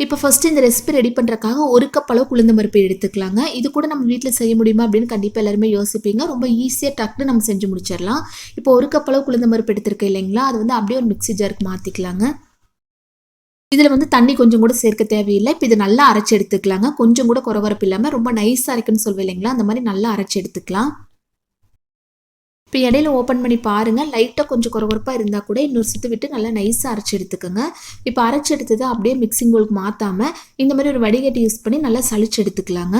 இப்போ ஃபஸ்ட்டு இந்த recipe ready பண்ணுறக்காக ஒரு கப் அளவு உளுந்த பருப்பு எடுத்துக்கலாங்க. இது கூட நம்ம வீட்டில் செய்ய முடியுமா அப்படின்னு கண்டிப்பாக எல்லாருமே யோசிப்பீங்க. ரொம்ப ஈஸியாக டக்குன்னு நம்ம செஞ்சு முடிச்சிடலாம். இப்போ ஒரு கப் அளவு உளுந்த பருப்பு எடுத்திருக்கேன் இல்லைங்களா? அது வந்து அப்படியே ஒரு மிக்ஸி ஜாருக்கு மாற்றிக்கலாங்க இதில் வந்து தண்ணி கொஞ்சம் கூட சேர்க்க தேவையில்லை. இப்போ இது நல்லா அரைச்சி எடுத்துக்கலாங்க. கொஞ்சம் கூட குறவரப்பு இல்லாமல் ரொம்ப நைஸாக இருக்குன்னு சொல்வேன் இல்லைங்களா? அந்த மாதிரி நல்லா அரைச்சி எடுத்துக்கலாம். இப்போ இடையில ஓப்பன் பண்ணி பாருங்கள் லைட்டாக கொஞ்சம் குறகுறப்பாக இருந்தால் கூட இன்னொரு சுற்று விட்டு நல்லா நைஸாக அரைச்சி எடுத்துக்கோங்க. இப்போ அரைச்சி எடுத்தது அப்படியே மிக்சிங் போலுக்கு மாற்றாமல் இந்த மாதிரி ஒரு வடிகட்டி யூஸ் பண்ணி நல்லா சளிச்சு எடுத்துக்கலாங்க.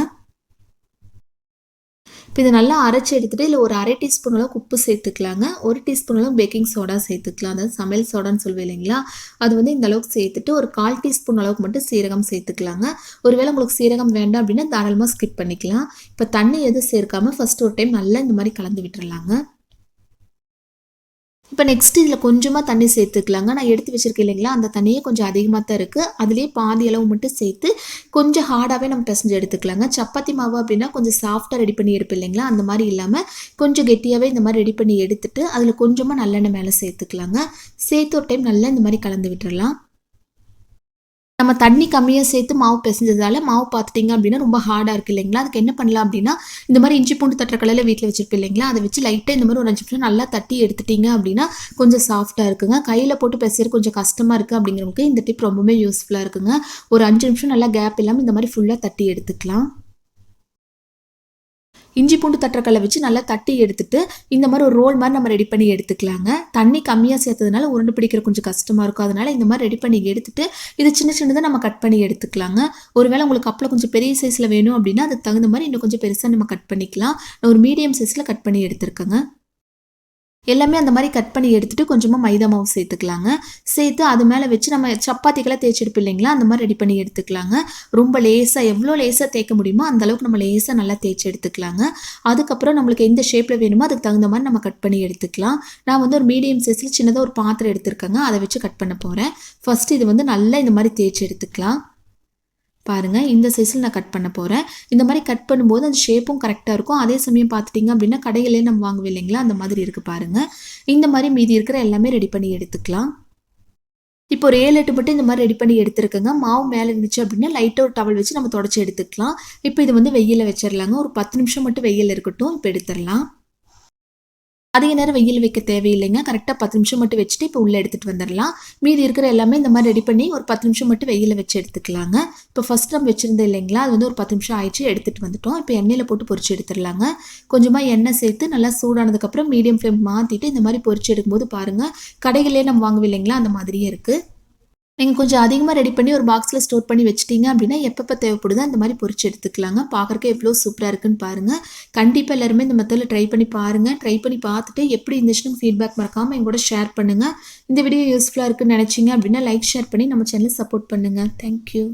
இப்போ இதை நல்லா அரைச்சி எடுத்துகிட்டு இல்லை ஒரு அரை டீஸ்பூன் அளவுக்கு உப்பு சேர்த்துக்கலாங்க. ஒரு டீஸ்பூன் அளவு பேக்கிங் சோடா சேர்த்துக்கலாம். அதாவது சமையல் சோடான்னு சொல்லுவேன் இல்லைங்களா? அது வந்து இந்த அளவுக்கு சேர்த்துட்டு ஒரு கால் டீஸ்பூன் அளவுக்கு மட்டும் சீரகம் சேர்த்துக்கலாங்க. ஒருவேளை உங்களுக்கு சீரகம் வேண்டாம் அப்படின்னா தாராளமாக ஸ்கிப் பண்ணிக்கலாம். இப்போ தண்ணி எதுவும் சேர்க்காமல் ஃபஸ்ட்டு ஒரு டைம் நல்லா இந்த மாதிரி கலந்து விட்டுறலாங்க. இப்போ நெக்ஸ்ட் இதில் கொஞ்சமாக தண்ணி சேர்த்துக்கலாங்க. நான் எடுத்து வச்சுருக்கேன் இல்லைங்களா? அந்த தண்ணியே கொஞ்சம் அதிகமாக தான் இருக்குது அதுலேயே பாதி அளவு மட்டும் சேர்த்து கொஞ்சம் ஹார்டாகவே நம்ம பிசைஞ்சு எடுத்துக்கலாங்க. சப்பாத்தி மாவு அப்படின்னா கொஞ்சம் சாஃப்டாக ரெடி பண்ணி எடுப்போம் இல்லைங்களா? அந்த மாதிரி இல்லாமல் கொஞ்சம் கெட்டியாகவே இந்த மாதிரி ரெடி பண்ணி எடுத்துட்டு அதில் கொஞ்சமாக நல்லெண்ணெய் மேலே சேர்த்துக்கலாங்க. சேர்த்து ஒரு டைம் நல்லா இந்த மாதிரி கலந்து விட்டுடலாம் நம்ம தண்ணி கம்மியாக சேர்த்து மாவு பிசைஞ்சதால மாவு பார்த்துட்டிங்க அப்படின்னா ரொம்ப ஹார்டாக இருக்குது இல்லைங்களா? அதுக்கு என்ன பண்ணலாம் அப்படின்னா இந்த மாதிரி இஞ்சி பூண்டு தட்டுற கலையில் வீட்டில் வச்சுருப்பேன் இல்லைங்களா? அதை வச்சு லைட்டாக இந்த மாதிரி ஒரு அஞ்சு நிமிஷம் நல்லா தட்டி எடுத்துட்டிங்க அப்படின்னா கொஞ்சம் சாஃப்டாக இருக்குங்க. கையில் போட்டு பிசைறது கொஞ்சம் கஷ்டமாக இருக்குது அப்படிங்கிறவங்களுக்கு இந்த டிப் ரொம்பவே யூஸ்ஃபுல்லாக இருக்குங்க. ஒரு அஞ்சு நிமிஷம் நல்லா கேப் இல்லாமல் இந்த மாதிரி ஃபுல்லாக தட்டி எடுத்துக்கலாம். இஞ்சி பூண்டு தட்டுறக்கல்ல வச்சு நல்லா தட்டி எடுத்துட்டு இந்த மாதிரி ஒரு ரோல் மாதிரி நம்ம ரெடி பண்ணி எடுத்துக்கலாங்க. தண்ணி கம்மியாக சேர்த்ததுனால உருண்டு பிடிக்கிற கொஞ்சம் கஷ்டமாக இருக்கும். அதனால இந்த மாதிரி ரெடி பண்ணி எடுத்துட்டு இது சின்ன சின்னதாக நம்ம கட் பண்ணி எடுத்துக்கலாங்க. ஒருவேளை உங்களுக்கு அப்பளம் கொஞ்சம் பெரிய சைஸில் வேணும் அப்படின்னா அதுக்கு தகுந்த மாதிரி இன்னும் கொஞ்சம் பெருசாக நம்ம கட் பண்ணிக்கலாம். நான் ஒரு மீடியம் சைஸில் கட் பண்ணி எடுத்துருக்கேங்க. எல்லாமே அந்த மாதிரி கட் பண்ணி எடுத்துகிட்டு கொஞ்சமாக மைதா மாவு சேர்த்துக்கலாங்க. சேர்த்து அது மேலே வச்சு நம்ம சப்பாத்திக்கெல்லாம் தேய்ச்சிருப்போம் இல்லைங்களா? அந்த மாதிரி ரெடி பண்ணி எடுத்துக்கலாங்க. ரொம்ப லேசாக எவ்வளோ லேசாக தேய்க்க முடியுமோ அந்த அளவுக்கு நம்ம லேசாக நல்லா தேய்ச்சி எடுத்துக்கலாங்க. அதுக்கப்புறம் நம்மளுக்கு எந்த ஷேப்பில் வேணுமோ அதுக்கு தகுந்த மாதிரி நம்ம கட் பண்ணி எடுத்துக்கலாம். நான் வந்து ஒரு மீடியம் சைஸில் சின்னதாக ஒரு பாத்திரம் எடுத்துருக்கேங்க. அதை வச்சு கட் பண்ண போகிறேன் ஃபஸ்ட்டு இது வந்து நல்லா இந்த மாதிரி தேய்ச்சி எடுத்துக்கலாம். பாருங்கள் இந்த சைஸில் நான் கட் பண்ண போகிறேன் இந்த மாதிரி கட் பண்ணும்போது அந்த ஷேப்பும் கரெக்டாக இருக்கும். அதே சமயம் பார்த்துட்டிங்க அப்படின்னா கடையிலே நம்ம வாங்குவோம் இல்லைங்களா? அந்த மாதிரி இருக்குது பாருங்கள் இந்த மாதிரி மீதி இருக்கிற எல்லாமே ரெடி பண்ணி எடுத்துக்கலாம். இப்போ ஒரு ஏழு எட்டு மட்டும் இந்த மாதிரி ரெடி பண்ணி எடுத்துருக்கங்க. மாவு மேலே இருந்துச்சு அப்படின்னா லைட்டாக ஒரு டவல் வச்சு நம்ம தொடச்சி எடுத்துக்கலாம். இப்போ இது வந்து வெயிலில் வச்சிடலாங்க ஒரு பத்து நிமிஷம் மட்டும் வெயில் இருக்கட்டும். இப்போ எடுத்துடலாம். அதிக நேரம் வெயில் வைக்க தேவையில்லைங்க. கரெக்டாக பத்து நிமிஷம் மட்டும் வச்சுட்டு இப்போ உள்ளே எடுத்துகிட்டு வந்துடலாம் மீதி இருக்கிற எல்லாமே இந்த மாதிரி ரெடி பண்ணி ஒரு பத்து நிமிஷம் மட்டும் வெயிலில் வச்சு எடுத்துக்கலாங்க. இப்போ ஃபஸ்ட் நம்ம வச்சுருந்தோம் இல்லைங்களா? அது வந்து ஒரு பத்து நிமிஷம் ஆயிடுச்சு எடுத்துகிட்டு வந்துட்டோம். இப்போ எண்ணெயில் போட்டு பொறிச்சு எடுத்துடலாங்க கொஞ்சமாக எண்ணெய் சேர்த்து நல்லா சூடானதுக்கப்புறம் மீடியம் ஃப்ளேம் மாற்றிட்டு இந்த மாதிரி பொறிச்சு எடுக்கும்போது பாருங்கள் கடைகளே நம்ம வாங்குவோம் இல்லைங்களா? அந்த மாதிரியே இருக்குது நீங்கள் கொஞ்சம் அதிகமாக ரெடி பண்ணி ஒரு பாக்ஸில் ஸ்டோர் பண்ணி வச்சிட்டிங்க அப்படின்னா எப்பப்போ தேவைப்படுதோ அந்த மாதிரி பொறிச்சு எடுத்துக்கலாங்க. பார்க்குறக்கு எவ்வளோ சூப்பராக இருக்குன்னு பாருங்கள் கண்டிப்பாக எல்லாருமே இந்த மெத்தடில் ட்ரை பண்ணி பாருங்கள் ட்ரை பண்ணி பார்த்துட்டு எப்படி இருந்துச்சுன்னு ஃபீட்பேக் மறக்காமல் எங்கூட ஷேர் பண்ணுங்கள் இந்த வீடியோ யூஸ்ஃபுல்லாக இருக்குன்னு நினச்சிங்க அப்படின்னா லைக் ஷேர் பண்ணி நம்ம சேனலை சப்போர்ட் பண்ணுங்கள் தேங்க்யூ